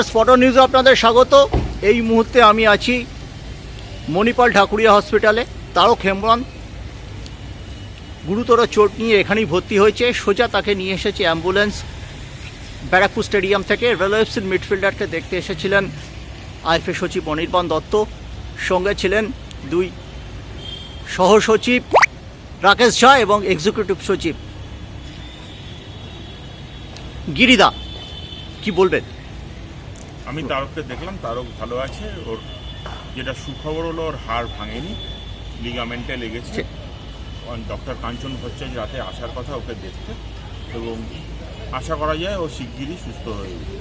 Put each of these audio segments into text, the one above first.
নমস্কার স্পট নিউজে আপনাদের স্বাগত। এই মুহূর্তে আমি আছি মণিপাল ঠাকুরিয়া হসপিটালে তারও খেমরন গুরুতর চোট নিয়ে এখানেই ভর্তি হয়েছে, সোজা তাকে নিয়ে এসেছে অ্যাম্বুলেন্স। ব্যারাকপুর স্টেডিয়াম থেকে রেলওয়েসির মিডফিল্ডারকে দেখতে এসেছিলেন আইফে সচিব অনির্বাণ দত্ত, সঙ্গে ছিলেন দুই সহসচিব রাকেশ ঝা এবং এক্সিকিউটিভ সচিব গিরিদা। কি বলবেন? আমি তারককে দেখলাম তারক ভালো আছে ওর যেটা সুখবর হলো ওর হাড় ভাঙেনি লিগামেন্টে লেগেছে। ডক্টর কাঞ্চন ভট্টাচার্য রাতে আসার কথা ওকে দেখতে এবং আশা করা যায় ও শিগগিরই সুস্থ হয়ে যাবে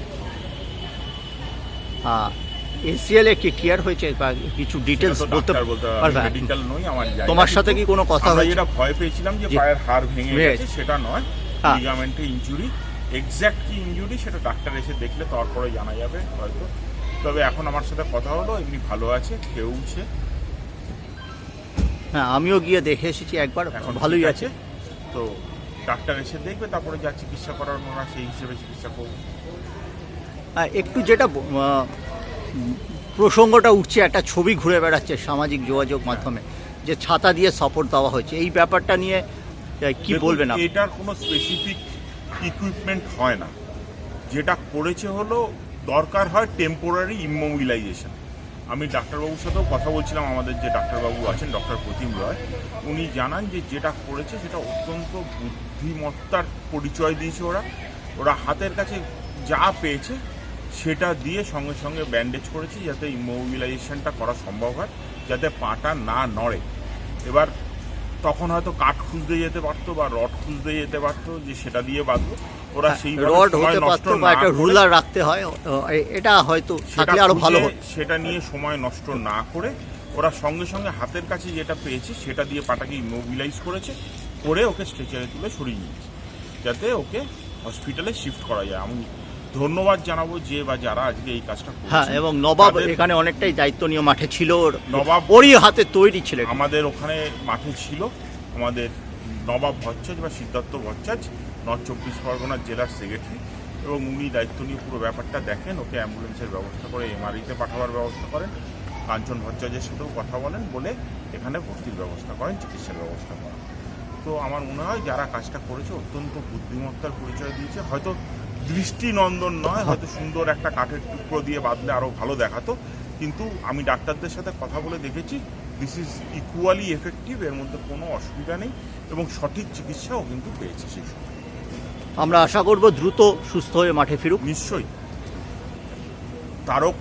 এসিএল কি কেয়ার হয়েছে বা কিছু ডিটেলস বলতে মেডিকেল নই আমার তোমার সাথে কি কোনো কথা হয়েছে? যেটা ভয় পেয়েছিলাম যে। পায়ের হাড় ভেঙে গেছে সেটা নয় হ্যাঁ। লিগামেন্টে ইনজুরি এক্স্যাক্ট কি ইনজুরি সেটা ডাক্তার এসে দেখলে তারপরে জানা যাবে হয়তো। তবে এখন আমার সাথে কথা হলো এমনি ভালো আছে খেয়েওছে হ্যাঁ আমিও গিয়ে দেখে এসেছি একবার এখন ভালোই আছে। তো ডাক্তার এসে দেখবে তারপরে যা চিকিৎসা করার ওনারা সেই হিসেবে চিকিৎসা করব। হ্যাঁ, একটু যেটা প্রসঙ্গটা উঠছে একটা ছবি ঘুরে বেড়াচ্ছে সামাজিক যোগাযোগ মাধ্যমে যে ছাতা দিয়ে সাপোর্ট দেওয়া হয়েছে এই ব্যাপারটা নিয়ে কি বলবেন এটার কোনো স্পেসিফিক ইকুইপমেন্ট হয় না। যেটা করেছে হলো দরকার হয় টেম্পোরারি ইমোবিলাইজেশন আমি ডাক্তারবাবুর সাথেও কথা বলছিলাম, আমাদের যে ডাক্তারবাবু আছেন, ডক্টর প্রতিম রয়। উনি জানান যে যেটা করেছে সেটা অত্যন্ত বুদ্ধিমত্তার পরিচয় দিয়েছে ওরা। ওরা হাতের কাছে যা পেয়েছে সেটা দিয়ে সঙ্গে সঙ্গে ব্যান্ডেজ করেছে যাতে ইমোবিলাইজেশনটা করা সম্ভব হয়, যাতে পাটা না নড়ে। এবার তখন হয়তো কাঠ খুঁজতে যেতে পারতো বা রড খুঁজতে যেতে পারতো যে সেটা দিয়ে বাঁধবো। ওরা সেই হ্যাঁ, রড হতে পারতো বা একটা রুলার রাখতে হয় এটা হয়তো থাকলে আরও ভালো হতো। সেটা নিয়ে সময় নষ্ট না করে ওরা সঙ্গে সঙ্গে হাতের কাছে যেটা পেয়েছে সেটা দিয়ে পাটাকে ইমোবিলাইজ করেছে করে ওকে স্ট্রেচারে তুলে সরিয়ে নিয়েছে। যাতে ওকে হসপিটালে শিফট করা যায়। আমি ধন্যবাদ জানাব যে বা যারা আজকে এই কাজটা হ্যাঁ এবং নবাব এখানে অনেকটাই দায়িত্ব নিয়ে মাঠে ছিল। নবাব ওরই হাতে তৈরি ছিল আমাদের ওখানে মাঠে ছিল। আমাদের নবাব ভট্টাচ বা সিদ্ধার্থ ভট্টাচ নর্থ চব্বিশ পরগনার জেলার সেক্রেটারি এবং উনি দায়িত্ব নিয়ে পুরো ব্যাপারটা দেখেন। ওকে অ্যাম্বুলেন্সের ব্যবস্থা করে এমআরআইতে পাঠাবার ব্যবস্থা করেন। কাঞ্চন ভট্টাচার্যের সাথেও কথা বলেন বলে এখানে ভর্তির ব্যবস্থা করেন চিকিৎসার ব্যবস্থা করেন। তো আমার মনে হয় যারা কাজটা করেছে অত্যন্ত বুদ্ধিমত্তার পরিচয় দিয়েছে। হয়তো দৃষ্টিনন্দন নয় হয়তো সুন্দর একটা কাঠের টুকরো দিয়ে বাঁধলে আরও ভালো দেখাতো। কিন্তু আমি ডাক্তারদের সাথে কথা বলে দেখেছি দিস ইজ ইকুয়ালি এফেক্টিভ এর মধ্যে কোনো অসুবিধা নেই এবং সঠিক চিকিৎসাও কিন্তু পেয়েছে সেই আমরা আশা করব দ্রুত সুস্থ হয়ে মাঠে ফিরুক। নিশ্চয়ই। তারক